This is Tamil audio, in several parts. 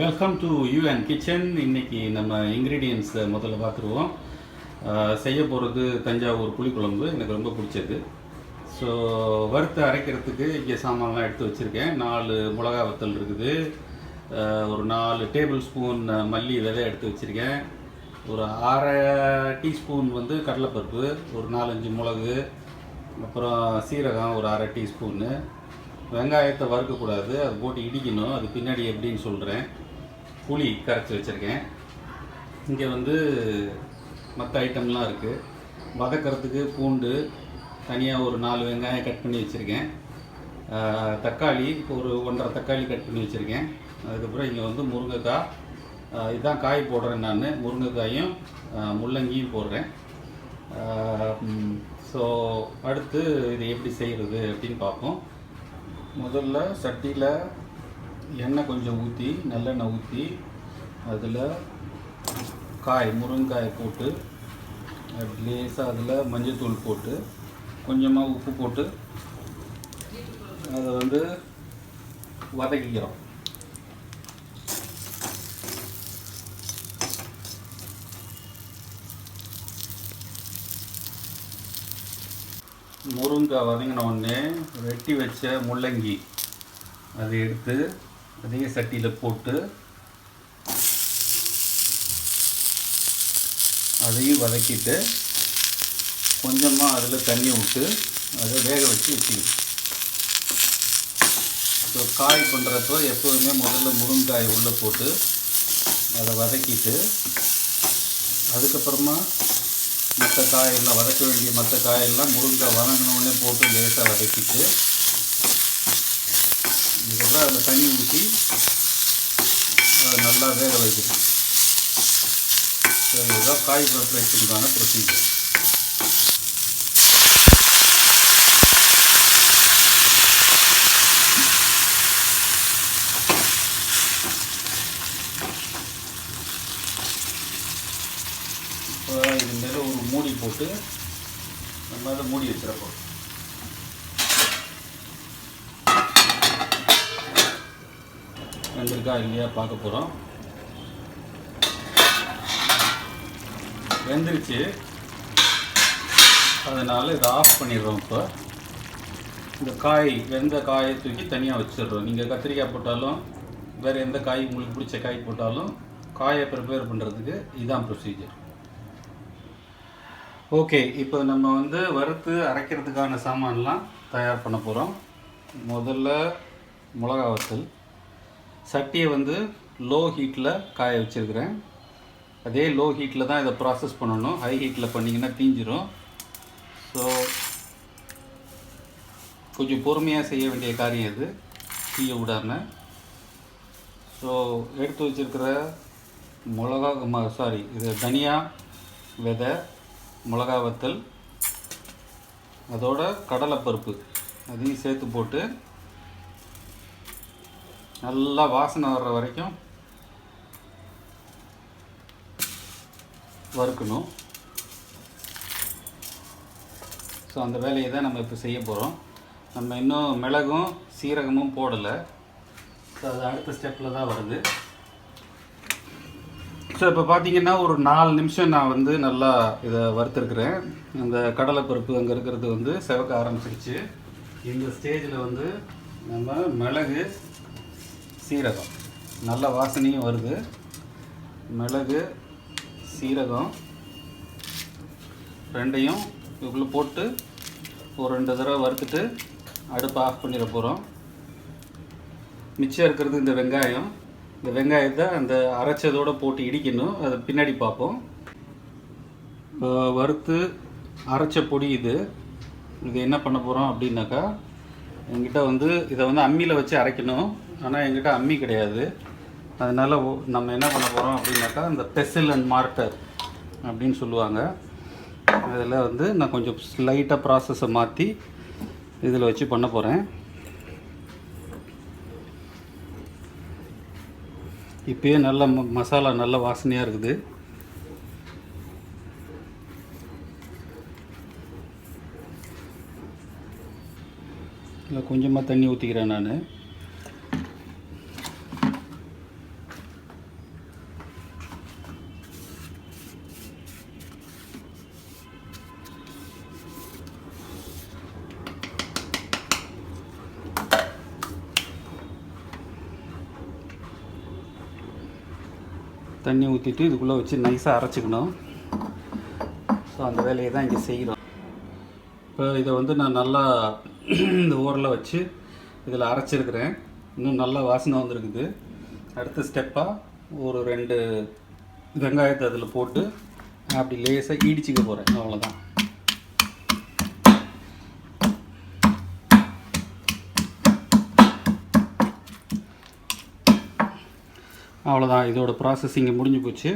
வெல்கம் டு யூஎன் கிச்சன் இன்னைக்கு நம்ம இன்க்ரீடியன்ஸை முதல்ல பார்த்துருவோம். Uh, செய்ய போகிறது தஞ்சாவூர் புளிக்குழம்பு. எனக்கு ரொம்ப பிடிச்சது. ஸோ வறுத்து அரைக்கிறதுக்கு இங்கே சாமான்லாம் எடுத்து வச்சுருக்கேன். நாலு மிளகா வத்தல் இருக்குது. Uh, ஒரு நாலு டேபிள் ஸ்பூன் uh, மல்லி விதை எடுத்து வச்சுருக்கேன். ஒரு அரை டீஸ்பூன் வந்து கடலைப்பருப்பு ஒரு நாலஞ்சு மிளகு அப்புறம் சீரகம் ஒரு அரை டீஸ்பூன்னு வெங்காயத்தை வறுக்கக்கூடாது. அது போட்டு இடிக்கணும். அது பின்னாடி எப்படின்னு சொல்கிறேன் புளி கரைச்சி வச்சுருக்கேன். இங்கே வந்து மற்ற ஐட்டம்லாம் இருக்குது வதக்கிறதுக்கு பூண்டு தனியாக ஒரு நாலு வெங்காயம் கட் பண்ணி வச்சுருக்கேன். தக்காளி ஒரு ஒன்றரை தக்காளி கட் பண்ணி வச்சுருக்கேன். அதுக்கப்புறம் இங்கே வந்து முருங்கைக்காய். இதுதான் இதான் காய் போடுறேன் நான். முருங்கைக்காயும் முள்ளங்கியும் போடுறேன். ஸோ அடுத்து இது எப்படி செய்கிறது அப்படின்னு பார்ப்போம். முதல்ல சட்டியில் எண்ணெய் கொஞ்சம் ஊற்றி நல்லெண்ணெய் ஊற்றி அதில் காய் முருங்காய் போட்டு லேசாக அதில் மஞ்சத்தூள் போட்டு கொஞ்சமாக உப்பு போட்டு அதை வந்து வதக்கிக்கிறோம். முருங்காய் வதங்கின உடனே வெட்டி வச்ச முள்ளங்கி அதை எடுத்து அதையும் சட்டியில் போட்டு அதையும் வதக்கிட்டு கொஞ்சமாக அதில் தண்ணி விட்டு அதை வேக வச்சு வச்சுக்கணும் ஸோ காய் பண்ணுறப்போ எப்போதுமே முதல்ல முருங்காய் உள்ளே போட்டு அதை வதக்கிட்டு அதுக்கப்புறமா மற்ற காயெல்லாம் வதக்க வேண்டிய மற்ற காயெல்லாம் முருங்காய் வதங்கினோடனே போட்டு லேசாக வதக்கிட்டு இதுக்கப்புறம் அதில் தண்ணி ஊற்றி அதை நல்லா வேக வைக்கணும். ஸோ இதுதான் காய் ப்ரிப்பரேஷனுக்கான ப்ரொசீஜர் இப்போ இது மேலே ஒரு மூடி போட்டு நம்ம அதை மூடி வச்சிடப்போம் வெந்திருக்கா இல்லையா பார்க்க போகிறோம் வெந்துருச்சு அதனால் இதை ஆஃப் பண்ணிடுறோம் இப்போ. இந்த காய் வெந்த காயை தூக்கி தனியாக வச்சிடுறோம். நீங்கள் கத்திரிக்காய் போட்டாலும் வேறு எந்த காய் உங்களுக்கு பிடிச்ச காய் போட்டாலும் காயை ப்ரிப்பேர் பண்ணுறதுக்கு இதுதான் ப்ரொசீஜர் ஓகே இப்போ நம்ம வந்து வறுத்து அரைக்கிறதுக்கான சாமான்லாம் தயார் பண்ண போகிறோம் முதல்ல மிளகா வத்தல். சட்டியை வந்து லோ ஹீட்டில் காய வச்சுருக்கிறேன். அதே லோ ஹீட்டில் தான் இதை ப்ராசஸ் பண்ணணும். ஹை ஹீட்டில் பண்ணிங்கன்னா தீஞ்சிரும். ஸோ கொஞ்சம் பொறுமையாக செய்ய வேண்டிய காரியம் இது. தீய விடாமல் ஸோ எடுத்து வச்சிருக்கிற மிளகா சாரி இது தனியா விதை மிளகா வத்தல் அதோட கடலைப்பருப்பு அதையும் சேர்த்து போட்டு நல்லா வாசனை வர்ற வரைக்கும் வறுக்கணும். ஸோ அந்த வேலையை தான் நம்ம இப்போ செய்ய போகிறோம் நம்ம இன்னும் மிளகும் சீரகமும் போடலை. ஸோ அது அடுத்த ஸ்டெப்பில் தான் வருது. ஸோ இப்போ பார்த்தீங்கன்னா ஒரு நாலு நிமிஷம் நான் வந்து நல்லா இதை வறுத்துருக்குறேன். அந்த கடலைப்பருப்பு அங்கே இருக்கிறது வந்து செவக்க ஆரம்பிச்சிருச்சு. இந்த ஸ்டேஜில் வந்து நம்ம மிளகு சீரகம். நல்ல வாசனையும் வருது. மிளகு சீரகம் ரெண்டையும் இதுக்குள்ளே போட்டு ஒரு ரெண்டு தடவை வறுத்துட்டு அடுப்பை ஆஃப் பண்ணிட போகிறோம் மிச்சம் இருக்கிறது இந்த வெங்காயம். இந்த வெங்காயத்தை அந்த அரைச்சதோடு போட்டு இடிக்கணும். அதை பின்னாடி பார்ப்போம். வறுத்து அரைச்ச பொடி இது. இது என்ன பண்ண போகிறோம் அப்படின்னாக்கா என்கிட்ட வந்து இதை வந்து அம்மியில் வச்சு அரைக்கணும். ஆனால் எங்கிட்ட அம்மி கிடையாது. அதனால் நம்ம என்ன பண்ண போகிறோம் அப்படின்னாக்கா இந்த பெசில் அண்ட் மார்ட்டர் அப்படின்னு சொல்லுவாங்க. அதில் வந்து நான் கொஞ்சம் லைட்டாக ப்ராசஸை மாற்றி இதில் வச்சு பண்ண போகிறேன் இப்போயே நல்ல ம- மசாலா நல்ல வாசனையாக இருக்குது. இல்லை கொஞ்சமாக தண்ணி ஊற்றிக்கிறேன் நான். தண்ணி ஊற்றிட்டு இதுக்குள்ளே வச்சு நைஸாக அரைச்சிக்கணும். ஸோ அந்த வேலையை தான் இங்கே செய்கிறோம் இப்போ இதை வந்து நான் நல்லா இந்த ஊரில் வச்சு இதில் அரைச்சிருக்கிறேன். இன்னும் நல்லா வாசனை வந்திருக்குது. அடுத்த ஸ்டெப்பாக ஒரு ரெண்டு வெங்காயத்தை அதில் போட்டு அப்படி லேசாக இடிச்சிக்க போகிறேன் அவ்வளோதான் அவ்வளோதான் இதோட ப்ராசஸ் இங்கே முடிஞ்சு போச்சு.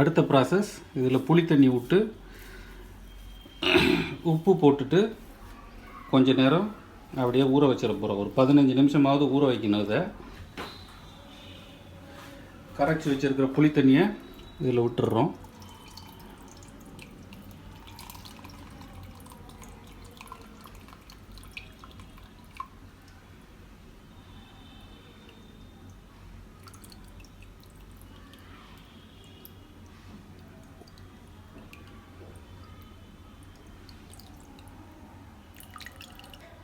அடுத்த ப்ராசஸ் இதில் புளி தண்ணி விட்டு உப்பு போட்டுட்டு கொஞ்ச நேரம் அப்படியே ஊற வச்சிட போகிறோம் ஒரு பதினஞ்சு நிமிஷமாவது ஊற வைக்கணும் இதை. கரைச்சி வச்சிருக்கிற புளி தண்ணியை இதில் விட்டுடுறோம்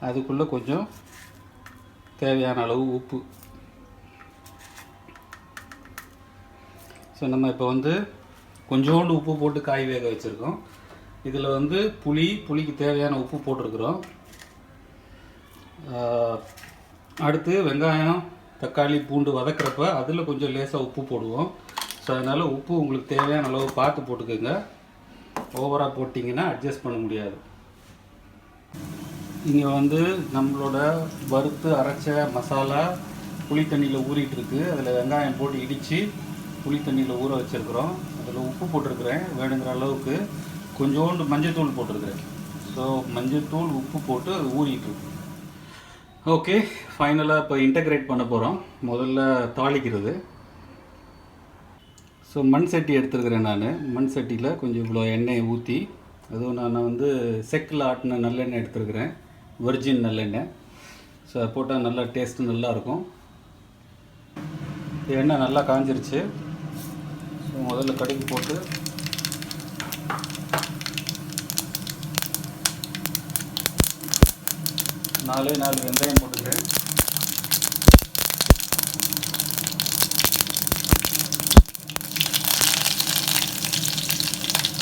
அதுக்குள்ளே கொஞ்சம் தேவையான அளவு உப்பு. ஸோ நம்ம இப்போ வந்து கொஞ்சோண்டு உப்பு போட்டு காய் வேக வச்சுருக்கோம். இதில் வந்து புளி புளிக்கு தேவையான உப்பு போட்டிருக்கிறோம். அடுத்து வெங்காயம் தக்காளி பூண்டு வதக்கிறப்ப அதில் கொஞ்சம் லேசாக உப்பு போடுவோம். ஸோ அதனால் உப்பு உங்களுக்கு தேவையான அளவு பார்த்து போட்டுக்கோங்க. ஓவராக போட்டிங்கன்னா அட்ஜஸ்ட் பண்ண முடியாது. இங்கே வந்து நம்மளோட வறுத்து அரைச்ச மசாலா புளி தண்ணியில் ஊறிட்டுருக்கு. அதில் வெங்காயம் போட்டு இடித்து புளி தண்ணியில் ஊற வச்சுருக்குறோம். அதில் உப்பு போட்டிருக்கிறேன் வேணுங்கிற அளவுக்கு. கொஞ்சோண்டு மஞ்சத்தூள் போட்டிருக்கிறேன். ஸோ மஞ்சத்தூள் உப்பு போட்டு அது ஊறிட்டு ஓகே ஃபைனலாக இப்போ இன்டகிரேட் பண்ண போகிறோம் முதல்ல தாளிக்கிறது. ஸோ மண் சட்டி எடுத்துருக்கிறேன் நான். மண் சட்டியில் கொஞ்சம் இவ்வளோ எண்ணெயை ஊற்றி அதுவும் நான் வந்து செக்கில் ஆட்டின நல்லெண்ணெய் எடுத்துருக்கிறேன். ஒரிஜின் நல்லெண்ணெய். ஸோ அதை போட்டால் நல்லா டேஸ்ட்டு நல்லா இருக்கும் எண்ணெய் நல்லா காஞ்சிருச்சு. ஸோ முதல்ல கடுகு போட்டு நாலே நாலு வெந்தயம் போட்டுக்கிறேன்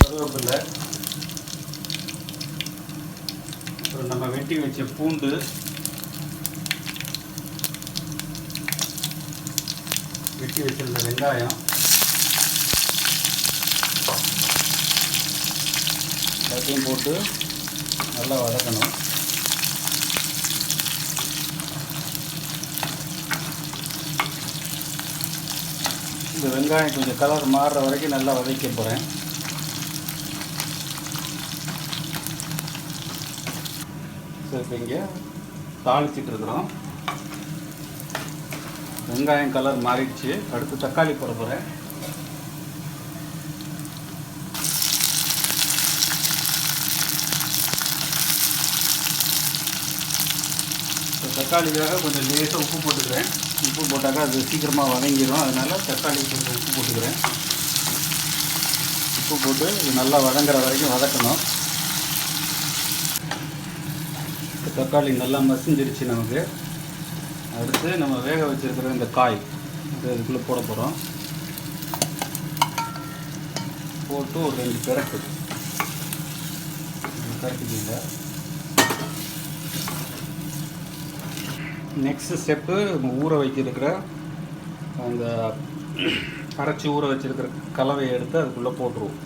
கருவேப்பில்லை அப்புறம் நம்ம வெட்டி வச்ச பூண்டு. வெட்டி வச்சிருந்த வெங்காயம். எல்லாத்தையும் போட்டு நல்லா வதக்கணும். இந்த வெங்காயம் கொஞ்சம் கலர் மாறுற வரைக்கும் நல்லா வதக்க போகிறேன் இப்போ இங்கே தாளிச்சிட்டு இருக்கிறோம். வெங்காயம் கலர் மாறிடுச்சு. அடுத்து தக்காளி போட போகிறேன் தக்காளிக்காக கொஞ்சம் லேசாக உப்பு போட்டுக்கிறேன். உப்பு போட்டாக்கா அது சீக்கிரமாக வதங்கிடும் அதனால தக்காளி கொஞ்சம் உப்பு போட்டுக்கிறேன். உப்பு போட்டு நல்லா வதங்குற வரைக்கும் வதக்கணும் இப்போ தக்காளி நல்லா மசிஞ்சிருச்சு நமக்கு. அடுத்து நம்ம வேக வச்சுருக்கிற இந்த காய் இதுக்குள்ளே போட போகிறோம் போட்டு ஒரு ரெண்டு பிறக்கு கரெக்டுங்க நெக்ஸ்ட் ஸ்டெப்பு நம்ம ஊற வைக்கிருக்கிற அந்த அரைச்சி ஊற வச்சுருக்கிற கலவையை எடுத்து அதுக்குள்ளே போட்டுருவோம்.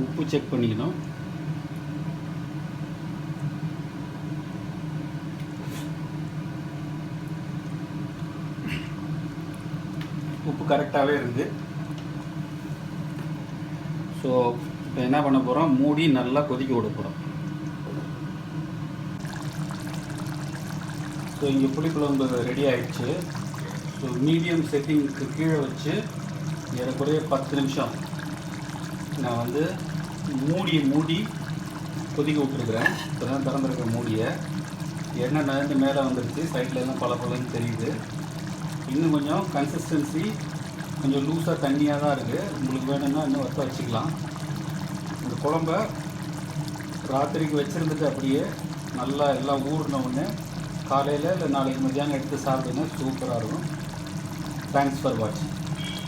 உப்பு செக் பண்ணிக்கணும். உப்பு கரெக்டாகவே இருந்து ஸோ இப்போ என்ன பண்ண போகிறோம் மூடி நல்லா கொதிக்க விட போகிறோம் ஸோ இங்கே புளிக்குழம்பு ரெடி ஆயிடுச்சு. ஸோ மீடியம் செட்டிங்க்கு கீழே வச்சு ஏறக்குறைய பத்து நிமிஷம். நான் வந்து மூடியை மூடி கொதிக்க விட்டுருக்குறேன். இப்போ தான் திறந்துருக்க மூடியை. எண்ணெய் நகர்ந்து மேலே வந்துருச்சு. சைடில் எல்லாம் பல பலன்னு தெரியுது. இன்னும் கொஞ்சம் கன்சிஸ்டன்சி கொஞ்சம் லூஸாக தண்ணியாக தான் இருக்குது உங்களுக்கு வேணும்னா இன்னும் வத்த வச்சுக்கலாம். இந்த குழம்ப ராத்திரிக்கு வச்சுருந்துட்டு அப்படியே நல்லா எல்லாம் ஊறின உடனே காலையில் இல்லை நாளைக்கு மத்தியானம் எடுத்து சாப்பிடுங்க. சூப்பராக இருக்கும். தேங்க்ஸ் ஃபார் வாட்சிங்